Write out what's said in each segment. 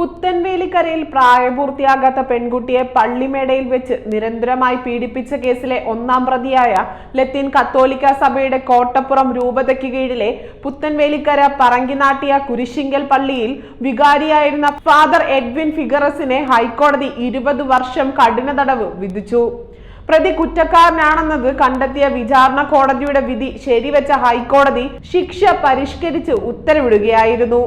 പുത്തൻവേലിക്കരയിൽ പ്രായപൂർത്തിയാകാത്ത പെൺകുട്ടിയെ പള്ളിമേടയിൽ വെച്ച് നിരന്തരമായി പീഡിപ്പിച്ച കേസിലെ ഒന്നാം പ്രതിയായ ലത്തീൻ കത്തോലിക്ക സഭയുടെ കോട്ടപ്പുറം രൂപതയ്ക്ക് കീഴിലെ പുത്തൻവേലിക്കര പറങ്കിനാട്ടിയ കുരിശിങ്കൽ പള്ളിയിൽ വികാരിയായിരുന്ന ഫാദർ എഡ്വിൻ ഫിഗറസിനെ ഹൈക്കോടതി ഇരുപത് വർഷം കഠിന തടവ് വിധിച്ചു. പ്രതി കുറ്റക്കാരനാണെന്നത് കണ്ടെത്തിയ വിചാരണ കോടതിയുടെ വിധി ശരിവെച്ച ഹൈക്കോടതി ശിക്ഷ പരിഷ്കരിച്ച് ഉത്തരവിടുകയായിരുന്നു.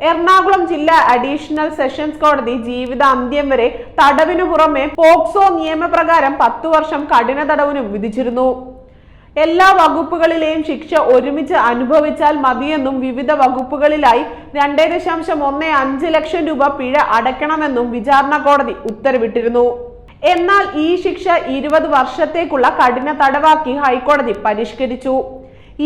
എറണാകുളം ജില്ലാ അഡീഷണൽ സെഷൻസ് കോടതി ജീവിതാന്ത്യം വരെ തടവിനു പുറമെ പോക്സോ നിയമപ്രകാരം പത്തു വർഷം കഠിന തടവിനും വിധിച്ചിരുന്നു. എല്ലാ വകുപ്പുകളിലെയും ശിക്ഷ ഒരുമിച്ച് അനുഭവിച്ചാൽ മതിയെന്നും വിവിധ വകുപ്പുകളിലായി രണ്ടേ ദശാംശം ഒന്ന് അഞ്ച് ലക്ഷം രൂപ പിഴ അടയ്ക്കണമെന്നും വിചാരണ കോടതി ഉത്തരവിട്ടിരുന്നു. എന്നാൽ ഈ ശിക്ഷ ഇരുപത് വർഷത്തേക്കുള്ള കഠിന തടവാക്കി ഹൈക്കോടതി പരിഷ്കരിച്ചു.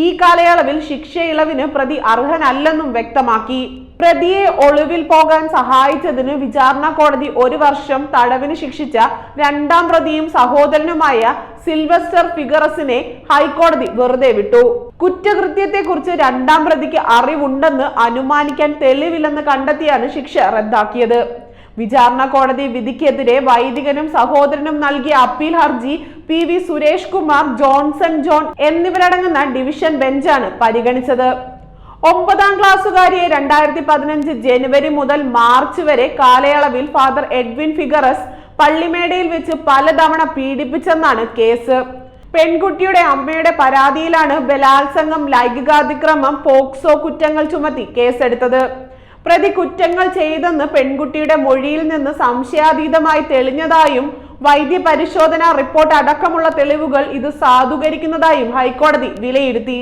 ഈ കാലയളവിൽ ശിക്ഷ ഇളവിന് പ്രതി അർഹനല്ലെന്നും വ്യക്തമാക്കി. പ്രതിയെ ഒളിവിൽ പോകാൻ സഹായിച്ചതിന് വിചാരണ കോടതി ഒരു വർഷം തടവിന് ശിക്ഷിച്ച രണ്ടാം പ്രതിയും സഹോദരനുമായ സിൽവസ്റ്റർ ഫിഗറസിനെ ഹൈക്കോടതി വെറുതെ വിട്ടു. കുറ്റകൃത്യത്തെക്കുറിച്ച് രണ്ടാം പ്രതിക്ക് അറിവുണ്ടെന്ന് അനുമാനിക്കാൻ തെളിവില്ലെന്ന് കണ്ടെത്തിയാണ് ശിക്ഷ റദ്ദാക്കിയത്. വിചാരണ കോടതി വിധിക്കെതിരെ വൈദികനും സഹോദരനും നൽകിയ അപ്പീൽ ഹർജി P V Suresh Kumar Johnson John എന്നിവരടങ്ങുന്ന ഡിവിഷൻ ബെഞ്ചാണ് പരിഗണിച്ചത്. ഒമ്പതാം ക്ലാസ്സുകാരിയെ രണ്ടായിരത്തി പതിനഞ്ച് ജനുവരി മുതൽ മാർച്ച് വരെ കാലയളവിൽ ഫാദർ എഡ്വിൻ ഫിഗറസ് പള്ളിമേടയിൽ വെച്ച് പലതവണ പീഡിപ്പിച്ചെന്നാണ് കേസ്. പെൺകുട്ടിയുടെ അമ്മയുടെ പരാതിയിലാണ് ബലാത്സംഗം ലൈംഗികാതിക്രമം പോക്സോ കുറ്റങ്ങൾ ചുമത്തി കേസെടുത്തത്. പ്രതി കുറ്റങ്ങൾ ചെയ്തെന്ന് പെൺകുട്ടിയുടെ മൊഴിയിൽ നിന്ന് സംശയാതീതമായി തെളിഞ്ഞതായും വൈദ്യ പരിശോധന റിപ്പോർട്ട് അടക്കമുള്ള തെളിവുകൾ ഇത് സാധൂകരിക്കുന്നതായും ഹൈക്കോടതി വിലയിരുത്തി.